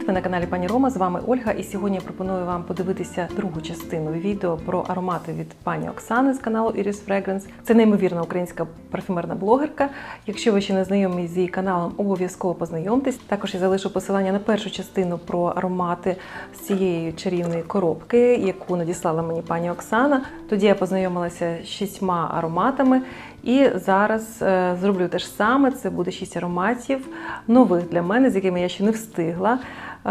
Привіт! Ви на каналі Пані Рома. З вами Ольга. І сьогодні я пропоную вам подивитися другу частину відео про аромати від пані Оксани з каналу Iris Fragrance. Це неймовірна українська парфюмерна блогерка. Якщо ви ще не знайомі з її каналом, обов'язково познайомтесь. Також я залишу посилання на першу частину про аромати з цієї чарівної коробки, яку надіслала мені пані Оксана. Тоді я познайомилася з шістьма ароматами. І зараз е, зроблю те ж саме. Це буде шість ароматів нових для мене, з якими я ще не встигла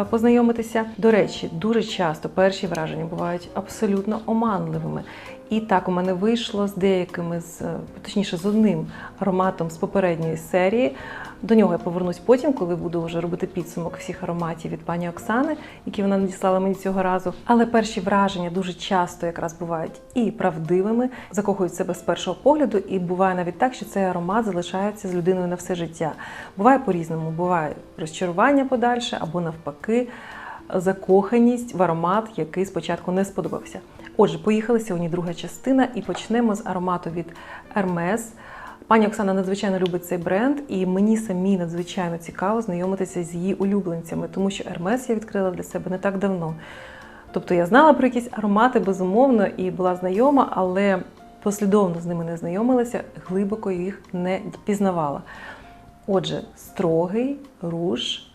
познайомитися. До речі, дуже часто перші враження бувають абсолютно оманливими. І так у мене вийшло з деякими з е, точніше з одним ароматом з попередньої серії. До нього я повернусь потім, коли буду вже робити підсумок всіх ароматів від пані Оксани, які вона надіслала мені цього разу. Але перші враження дуже часто якраз бувають і правдивими, закохують себе з першого погляду, і буває навіть так, що цей аромат залишається з людиною на все життя. Буває по-різному, буває розчарування подальше або навпаки. Закоханість в аромат, який спочатку не сподобався. Отже, поїхали сьогодні друга частина, і почнемо з аромату від Hermes. Пані Оксана надзвичайно любить цей бренд, і мені самі надзвичайно цікаво знайомитися з її улюбленцями, тому що Hermes я відкрила для себе не так давно. Тобто я знала про якісь аромати, безумовно, і була знайома, але послідовно з ними не знайомилася, глибоко їх не пізнавала. Отже, строгий руж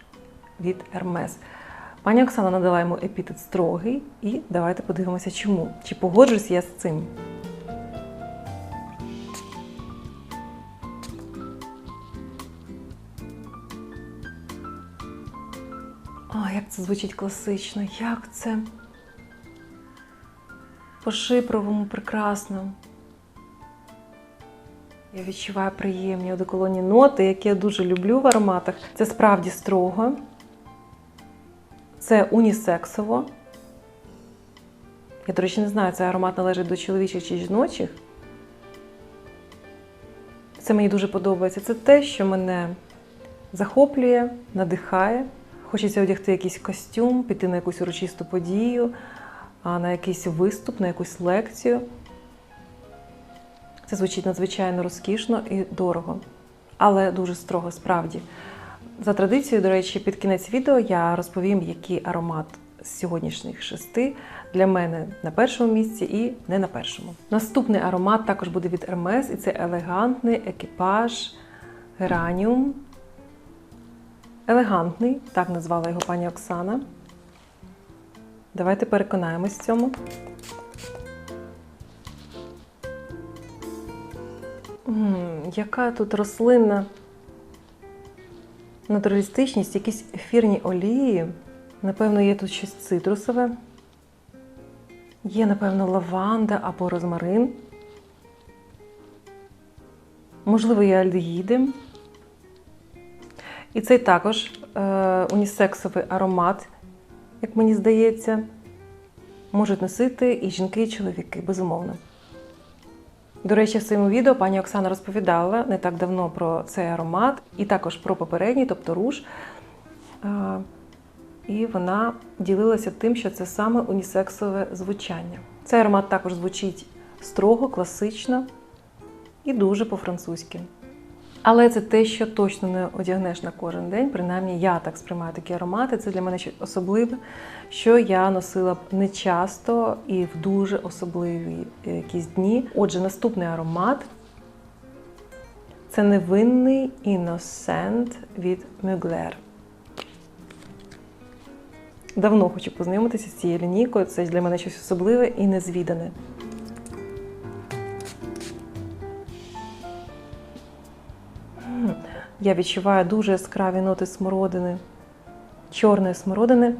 від Hermes. Пані Оксана надала йому епітет строгий, і давайте подивимося, чому. Чи погоджуюсь я з цим? А, як це звучить класично, як це по-шипровому прекрасно. Я відчуваю приємні одеколонні ноти, які я дуже люблю в ароматах. Це справді строго. Це унісексово. Я, до речі, не знаю, цей аромат належить до чоловічих чи жіночих. Це мені дуже подобається. Це те, що мене захоплює, надихає. Хочеться одягти якийсь костюм, піти на якусь урочисту подію, на якийсь виступ, на якусь лекцію. Це звучить надзвичайно розкішно і дорого, але дуже строго справді. За традицією, до речі, під кінець відео я розповім, який аромат з сьогоднішніх шести для мене на першому місці і не на першому. Наступний аромат також буде від Hermes, і це елегантний екіпаж Гераніум. Елегантний, так назвала його пані Оксана. Давайте переконаємось в цьому. М, яка тут рослинна натуралістичність, якісь ефірні олії. Напевно, є тут щось цитрусове. Є, напевно, лаванда або розмарин. Можливо, є альдегіди. І цей також е, унісексовий аромат, як мені здається, можуть носити і жінки, і чоловіки, безумовно. До речі, в своєму відео пані Оксана розповідала не так давно про цей аромат, і також про попередній, тобто руж. І вона ділилася тим, що це саме унісексове звучання. Цей аромат також звучить строго, класично і дуже по-французьки. Але це те, що точно не одягнеш на кожен день. Принаймні, я так сприймаю такі аромати. Це для мене щось особливе, що я носила б не часто і в дуже особливі якісь дні. Отже, наступний аромат це невинний іносент від Мюглер. Давно хочу познайомитися з цією лінійкою. Це для мене щось особливе і незвідане. Я відчуваю дуже яскраві ноти смородини, чорної смородини.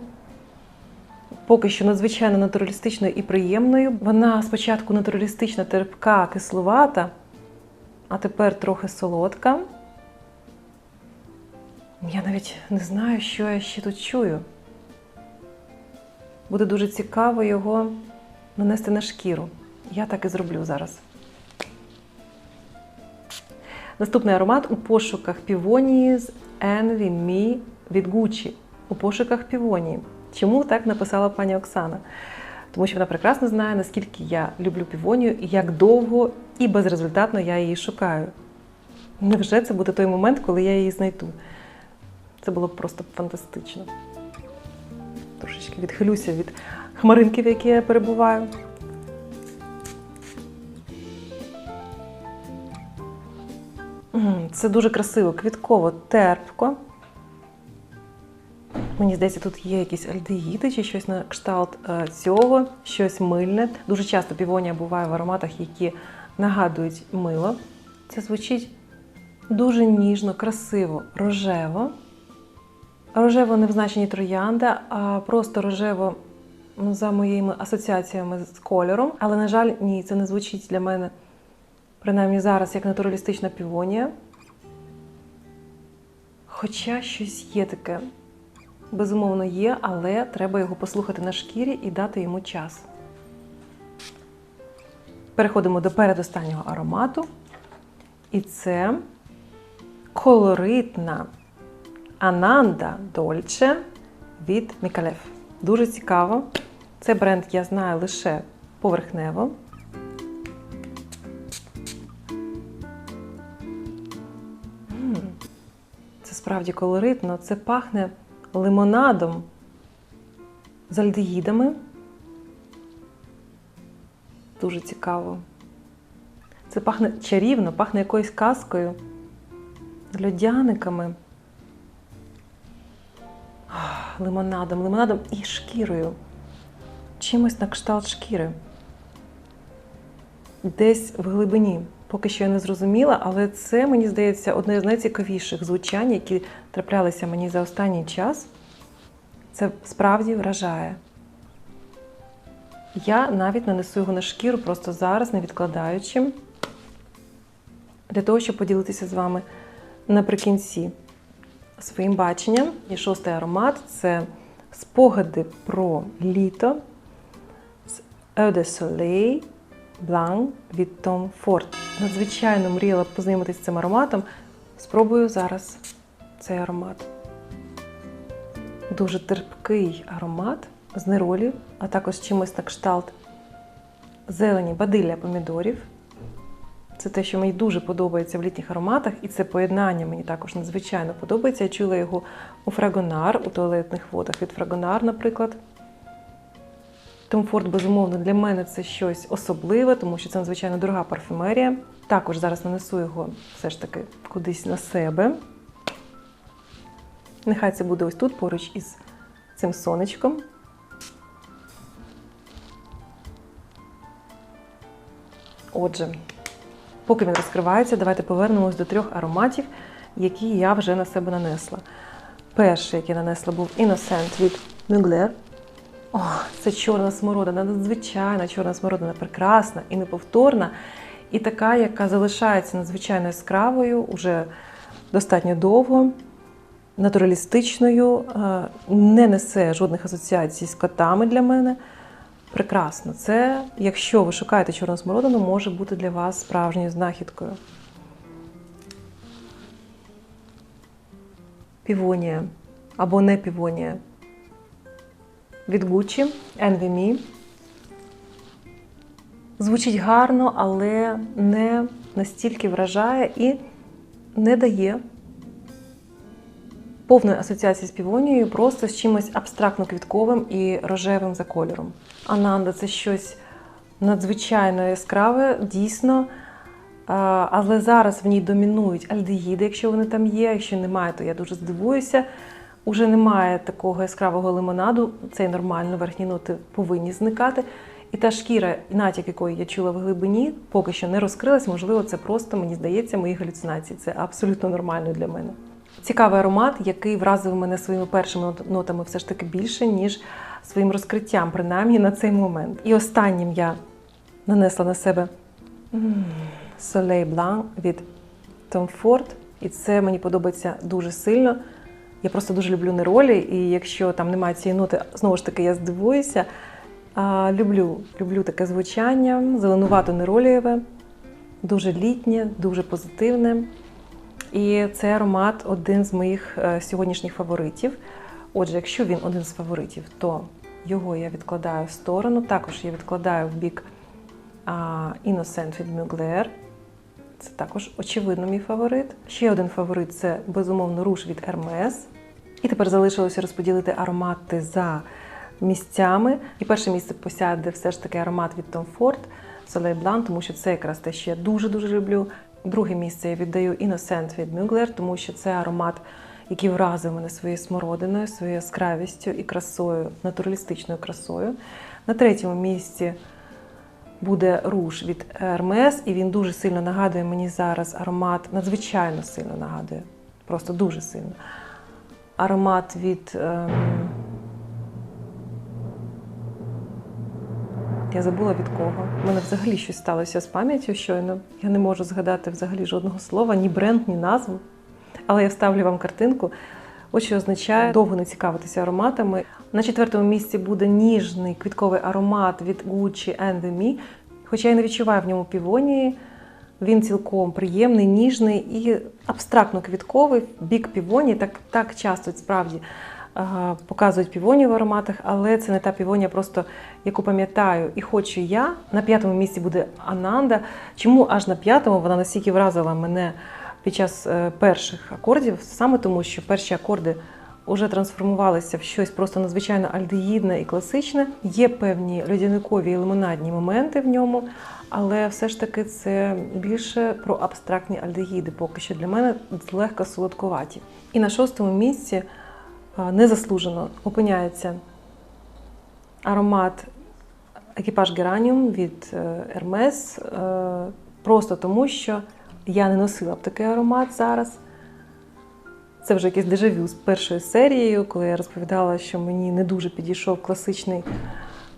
Поки що надзвичайно натуралістичною і приємною. Вона спочатку натуралістична, терпка, кисловата, а тепер трохи солодка. Я навіть не знаю, що я ще тут чую. Буде дуже цікаво його нанести на шкіру. Я так і зроблю зараз. Наступний аромат у пошуках півонії з Envy Me від Gucci. У пошуках півонії. Чому так написала пані Оксана? Тому що вона прекрасно знає, наскільки я люблю півонію і як довго і безрезультатно я її шукаю. Невже це буде той момент, коли я її знайду? Це було просто фантастично. трошечки відхилюся від хмаринки, в якій я перебуваю. Це дуже красиво, квітково, терпко. Мені здається, тут є якісь альдегіди чи щось на кшталт е, цього, щось мильне. Дуже часто півонія буває в ароматах, які нагадують мило. Це звучить дуже ніжно, красиво, рожево. Рожево не в значенні троянда, а просто рожево ну, за моїми асоціаціями з кольором. Але, на жаль, ні, це не звучить для мене, принаймні зараз, як натуралістична півонія. Хоча щось є таке, безумовно, є, але треба його послухати на шкірі і дати йому час. Переходимо до передостаннього аромату. І це колоритна Ананда Дольче від Мікалев. Дуже цікаво. Це бренд я знаю лише поверхнево. Справді колоритно. Це пахне лимонадом з альдегідами. Дуже цікаво. Це пахне чарівно, пахне якоюсь казкою, льодяниками, лимонадом, лимонадом і шкірою. Чимось на кшталт шкіри. Десь в глибині. Поки що я не зрозуміла, але це, мені здається, одне з найцікавіших звучань, які траплялися мені за останній час. Це справді вражає. Я навіть нанесу його на шкіру просто зараз, не відкладаючи, для того, щоб поділитися з вами наприкінці своїм баченням. І шостий аромат це спогади про літо з Eau de Soleil Blanc від Tom Ford. Надзвичайно мріяла познайомитися з цим ароматом. Спробую зараз цей аромат. Дуже терпкий аромат з неролі, а також чимось на кшталт зелені бадилля помідорів. Це те, що мені дуже подобається в літніх ароматах, і це поєднання мені також надзвичайно подобається. Я чула його у фрагонар, у туалетних водах від фрагонар, наприклад. Томфорд, безумовно, для мене це щось особливе, тому що це надзвичайно дорога парфюмерія. Також зараз нанесу його все ж таки кудись на себе. Нехай це буде ось тут, поруч із цим сонечком. Отже, поки він розкривається, давайте повернемось до трьох ароматів, які я вже на себе нанесла. Перший, який я нанесла, був Innocent від Mugler. О, це чорна смородина, надзвичайна чорна смородина, прекрасна і неповторна, і така, яка залишається надзвичайно яскравою уже достатньо довго, натуралістичною, е, не несе жодних асоціацій з котами для мене. Прекрасно. Це, якщо ви шукаєте чорну смородину, може бути для вас справжньою знахідкою. Півонія або не півонія. Від Gucci Envy Me. Звучить гарно, але не настільки вражає і не дає повної асоціації з півонією, просто з чимось абстрактно квітковим і рожевим за кольором. Ананда це щось надзвичайно яскраве, дійсно. Але зараз в ній домінують альдегіди, якщо вони там є. Якщо немає, то я дуже здивуюся. Уже немає такого яскравого лимонаду, це нормально, верхні ноти повинні зникати. І та шкіра, натяк якої я чула в глибині, поки що не розкрилась. Можливо, це просто, мені здається, мої галюцинації. Це абсолютно нормально для мене. Цікавий аромат, який вразив мене своїми першими нотами все ж таки більше, ніж своїм розкриттям, принаймні на цей момент. І останнім я нанесла на себе Soleil Blanc від Tom Ford. І це мені подобається дуже сильно. Я просто дуже люблю неролі, і якщо там немає цієї ноти, знову ж таки, я здивуюся. А, люблю, люблю таке звучання, зеленувато неролієве, дуже літнє, дуже позитивне. І цей аромат один з моїх е, сьогоднішніх фаворитів. Отже, якщо він один з фаворитів, то його я відкладаю в сторону. Також я відкладаю в бік Innocent від Mugler. Це також очевидно мій фаворит. Ще один фаворит це безумовно руш від Hermes. І тепер залишилося розподілити аромати за місцями. І перше місце посяде все ж таки аромат від Tom Ford Soleil Blanc, тому що це якраз те, що я дуже-дуже люблю. Друге місце я віддаю Innocent від Mugler, тому що це аромат, який вразив мене своєю смородиною, своєю яскравістю і красою, натуралістичною красою. На третьому місці буде руж від Hermes, і він дуже сильно нагадує мені зараз аромат, надзвичайно сильно нагадує, просто дуже сильно. Аромат від. Ем... Я забула від кого. У мене взагалі щось сталося з пам'яттю щойно. Я не можу згадати взагалі жодного слова, ні бренд, ні назву. Але я вставлю вам картинку. Ось що означає довго не цікавитися ароматами. На четвертому місці буде ніжний квітковий аромат від Gucci and the Me. Хоча я не відчуваю в ньому півонії, він цілком приємний, ніжний і абстрактно квітковий. Бік півонії так, так часто справді показують півонію в ароматах, але це не та півонія, просто яку пам'ятаю і хочу я. На п'ятому місці буде Ананда. Чому аж на п'ятому вона настільки вразила мене під час е, перших акордів? Саме тому, що перші акорди вже трансформувалися в щось просто надзвичайно альдеїдне і класичне. Є певні льодяникові і лимонадні моменти в ньому, але все ж таки це більше про абстрактні альдегіди, поки що для мене злегка солодкуваті. І на шостому місці незаслужено опиняється аромат екіпаж Гераніум від е, Hermes, е, просто тому, що я не носила б такий аромат зараз. Це вже якийсь дежавю з першою серією, коли я розповідала, що мені не дуже підійшов класичний,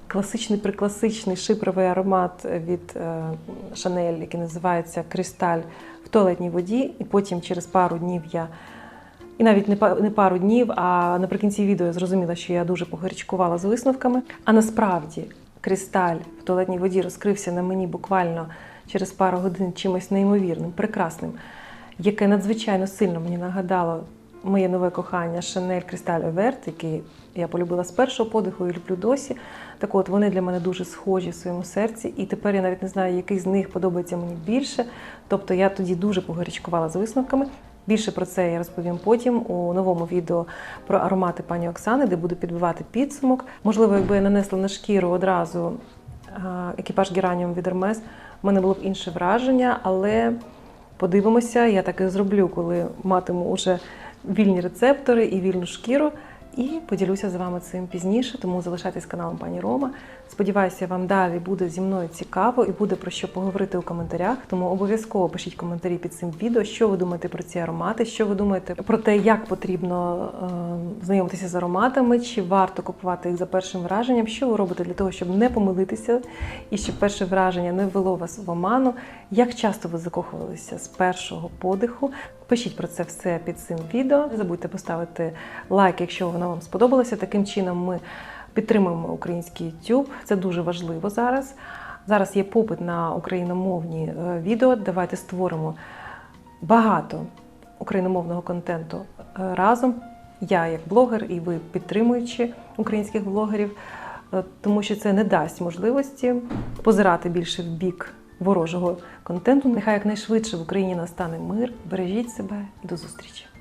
класичний прикласичний шипровий аромат від Шанель, який називається Кристаль в туалетній воді. І потім через пару днів я. І навіть не па- пару днів, а наприкінці відео я зрозуміла, що я дуже погарячкувала з висновками. А насправді кристаль в туалетній воді розкрився на мені буквально через пару годин чимось неймовірним, прекрасним, яке надзвичайно сильно мені нагадало моє нове кохання Chanel Crystal Vert, який я полюбила з першого подиху і люблю досі. Так от вони для мене дуже схожі в своєму серці, і тепер я навіть не знаю, який з них подобається мені більше. Тобто я тоді дуже погарячкувала з висновками. Більше про це я розповім потім у новому відео про аромати пані Оксани, де буду підбивати підсумок. Можливо, якби я нанесла на шкіру одразу екіпаж Гераніум від Hermes, в мене було б інше враження, але подивимося, я так і зроблю, коли матиму уже вільні рецептори і вільну шкіру. І поділюся з вами цим пізніше, тому залишайтесь каналом пані Рома. Сподіваюся, вам далі буде зі мною цікаво і буде про що поговорити у коментарях. Тому обов'язково пишіть коментарі під цим відео, що ви думаєте про ці аромати, що ви думаєте про те, як потрібно е, знайомитися з ароматами, чи варто купувати їх за першим враженням, що ви робите для того, щоб не помилитися і щоб перше враження не ввело вас в оману. Як часто ви закохувалися з першого подиху? Пишіть про це все під цим відео. Не забудьте поставити лайк, якщо воно вам сподобалося. Таким чином ми підтримуємо український YouTube. Це дуже важливо зараз. Зараз є попит на україномовні е, відео. Давайте створимо багато україномовного контенту е, разом. Я як блогер і ви підтримуючи українських блогерів, е, тому що це не дасть можливості позирати більше в бік ворожого контенту. Нехай якнайшвидше в Україні настане мир. Бережіть себе і до зустрічі!